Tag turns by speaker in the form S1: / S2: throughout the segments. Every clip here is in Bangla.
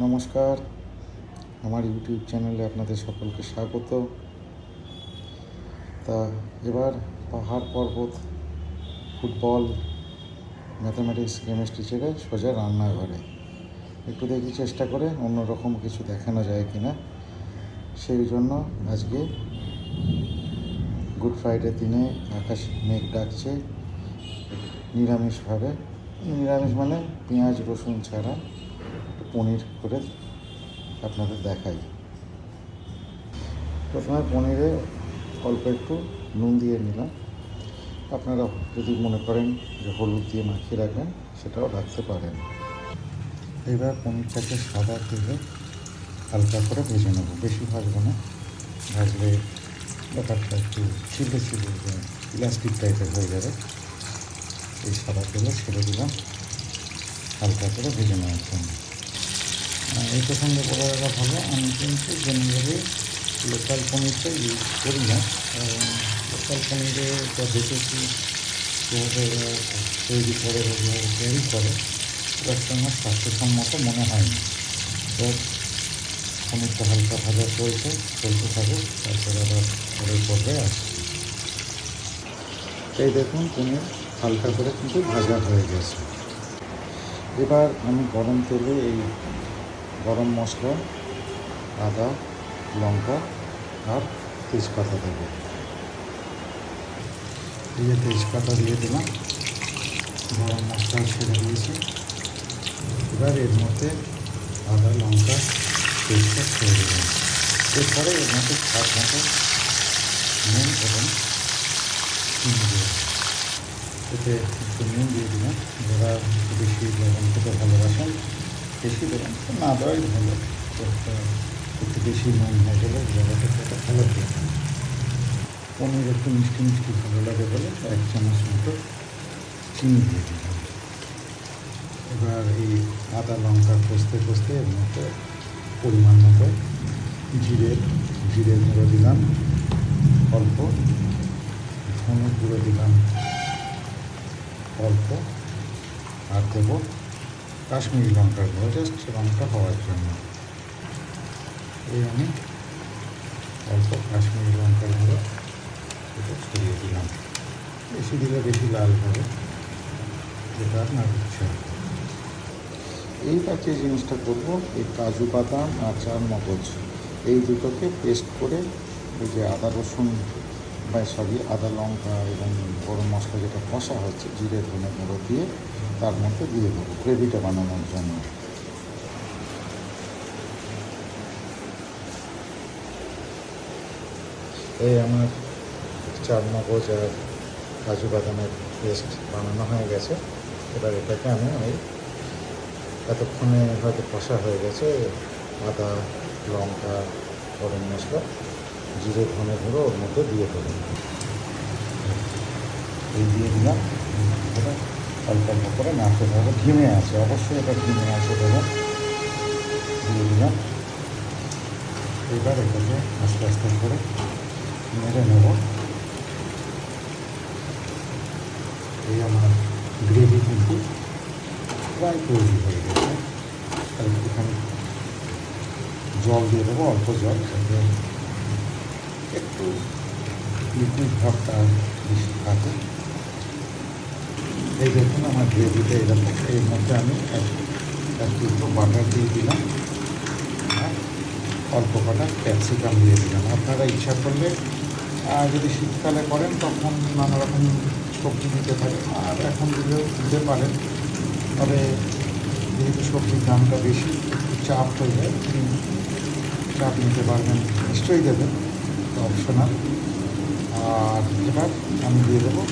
S1: নমস্কার। আমার ইউটিউব চ্যানেলে আপনাদের সকলকে স্বাগত। তা এবার পাহাড় পর্বত, ফুটবল, ম্যাথামেটিক্স, কেমিস্ট্রি ছেড়ে সোজা রান্নাঘরে। একটু দেখি চেষ্টা করে অন্যরকম কিছু দেখানো যায় কি না সেই জন্য আজকে গুড ফ্রাইডে দিনে আকাশ মেঘ ডাকছে, নিরামিষভাবে। নিরামিষ মানে পেঁয়াজ, রসুন ছাড়া। পনির করে আপনাদের দেখাই। প্রথমে পনিরে অল্প একটু নুন দিয়ে নিলাম। আপনারা যদি মনে করেন যে হলুদ দিয়ে মাখিয়ে রাখবেন, সেটাও রাখতে পারেন। এবার পনিরটাকে সাদা তেলে হালকা করে ভেজে নেব। বেশি ভাজবো না। ভাজলে ব্যাপারটা একটু ছিটে ছিটে ইলাস্টিক টাইপের হয়ে যাবে। এই সাদা তেলে ছেড়ে দিলাম। হালকা করে ভেজে নেওয়ার জন্য। এই প্রসঙ্গে বলে রাখা ভালো আমি কিন্তু জেনারেলি লোকাল পনিরটা ইউজ করি না লোকাল পনিরে যা দেখেছি তৈরি করে তৈরি করে আমার স্বাস্থ্যসম্মত মনে হয়নি তো পনিরটা হালকা ভাজা চলছে চলতে থাকে তারপরে আবার পরের পর্যায়ে আসছে এই দেখুন পনির হালকা করে কিন্তু ভাজা হয়ে গেছে। এবার আমি গরম তেলে এই গরম মশলা, আদা, লঙ্কা আর তেজপাতা দেবো। দিয়ে তেজপাতা দিয়ে দিলাম, গরম মশলা ছেড়ে দিয়েছি। এবার এর মধ্যে আদা, লঙ্কা, তেজপাত ছেড়ে দিলাম এরপরে এর মধ্যে স্বাদ মতো নুন এবং চিনি এতে একটু নুন দিয়ে দিলাম, যারা বেশি লবণ খেতে ভালোবাসেন বেশি দেবেন না দেওয়াই ভালো। একটু বেশি মন হয়ে গেলে জায়গাটা ভালো লাগে পনির একটু মিষ্টি মিষ্টি ভালো লাগে বলে এক চামচ মতো চিনি দিয়ে দিলাম। এবার এই আদা লঙ্কা কষতে কষতে এর মতো পরিমাণ মতো জিরে জিরে গুঁড়ো দিলাম। অল্প ধনে গুঁড়ো দিলাম। অল্প আর দেবো কাশ্মীরি লঙ্কার গুঁড়ো জাস্ট রঙটা হওয়ার জন্য। এই আমি অল্প কাশ্মীরি লঙ্কার গুঁড়ো এটা ছড়িয়ে দিলাম। বেশি দিলে বেশি লাল হবে, যেটা আপনার ইচ্ছা। এইবার যে জিনিসটা করব, এই কাজু বাদাম আর চার মগজ। এই দুটোকে পেস্ট করে এই যে আদা রসুন বা সরি আদা লঙ্কা এবং গরম মশলা যেটা কষা হচ্ছে, জিরে ধনে গুঁড়ো দিয়ে তার মধ্যে দিয়ে দেবো, গ্রেভিটা বানানোর জন্য। এই আমার চার মগজ আর কাজু বাদামের পেস্ট বানানো হয়ে গেছে। এবার এটাকে আমি ওই এতক্ষণে হয়তো কষা হয়ে গেছে, আদা, লঙ্কা, গরম মশলা, জিরে ধনে গুঁড়ো ওর মধ্যে দিয়ে দেবো। এই দিয়ে দিলাম। অল্প অল্প করে নাড়তে থাকব ঘিমে আছে, অবশ্যই এটা ঘিমে আছে দেবো দিয়ে দিলাম। এবার এটাকে আস্তে আস্তে করে মেরে নেব। এই আমার গ্রেভি কিন্তু প্রায় তৈরি হয়ে গেছে। আর একটুখানি জল দিয়ে দেবো, অল্প জল, যাতে একটু লিকুইড ভাবটা বেশি থাকে। এই দেখুন, আমার গ্রেভিটা এরকম এর মধ্যে আমি এক- একটু বাটার দিয়ে দিলাম। আর অল্প কটা ক্যাপসিকাম দিয়ে দিলাম। আপনারা ইচ্ছা করলে যদি শীতকালে করেন, তখন নানা রকম সবজি দিতে পারেন। আর এখন দিলেও দিতে পারেন। তবে যেহেতু সবজির দামটা বেশি, একটু চাপ হয়ে যায় চাপ নিতে পারবেন, নিশ্চয়ই দেবেন। অপশনাল আর এবার আমি দিয়ে দেবো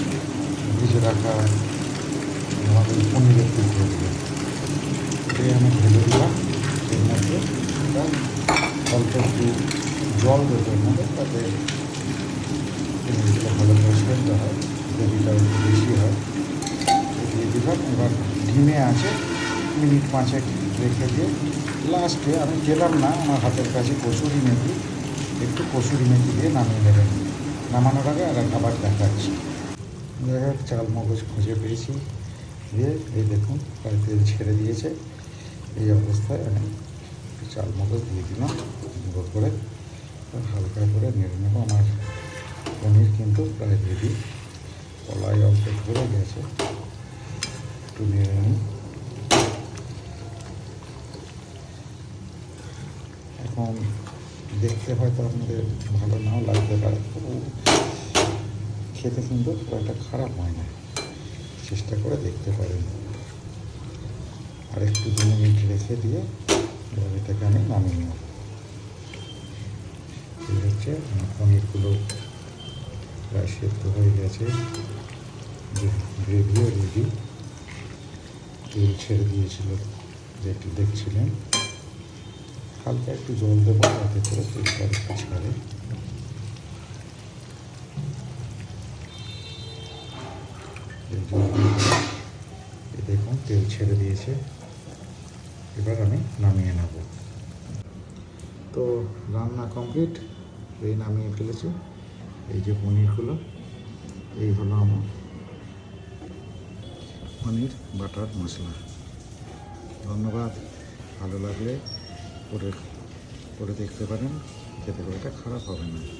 S1: ভিজে রাখা আমাদের পনিরের টুকরোগুলো এই আমি ঢেলে দিলাম এর মধ্যে অল্প একটু জল দেবো এর মধ্যে তাতে পনিরগুলো ভালো করে সেদ্ধ হয় গ্রেভিটা একটু বেশি হয় দিয়ে দিলাম এবার ডিমে আছে মিনিট পাঁচেক রেখে দিয়ে লাস্টে আমি গেলাম না আমার হাতের কাছে কসুরি মেথি একটু কসুরি মেথি দিয়ে নামিয়ে নেবেন নামানোর আগে আর আবার দেখাচ্ছি যাই চাল মগজ খুঁজে পেয়েছি। দিয়ে এই দেখুন প্রায় তেল ছেড়ে দিয়েছে। এই অবস্থায় আমি চাল মগজ দিয়ে দিলাম, গুঁড়ো করে হালকা করে নেড়ে নেব। আমার পনির কিন্তু প্রায় রেডি কলাই অল্প ধরে গেছে। একটু নেড়ে নিই। এখন দেখতে হয়তো আপনাদের ভালো নাও লাগতে পারে। খেতে কিন্তু খুব একটা খারাপ হয় না। চেষ্টা করে দেখতে পারেন। আর একটু দু মিনিট রেখে দিয়ে এবার এটাকে আমি নামিয়ে নেব। হচ্ছে পনিরগুলো প্রায় সেদ্ধ হয়ে গেছে। গ্রেভিও রেডি তেল ছেড়ে দিয়েছিল, যেটি দেখছিলেন। হালকা একটু জল দেবো, যাতে করে তেলটা একটু ছাড়ে দেখুন, তেল ছেড়ে দিয়েছে। এবার আমি নামিয়ে নেব। তো রান্না কমপ্লিট, এই নামিয়ে ফেলেছি। এই যে পনিরগুলো, এই হলো আমার পনির বাটার মশলা। ধন্যবাদ, ভালো লাগলে করে করে দেখতে পারেন। খেতে করে এটা খারাপ হবে না।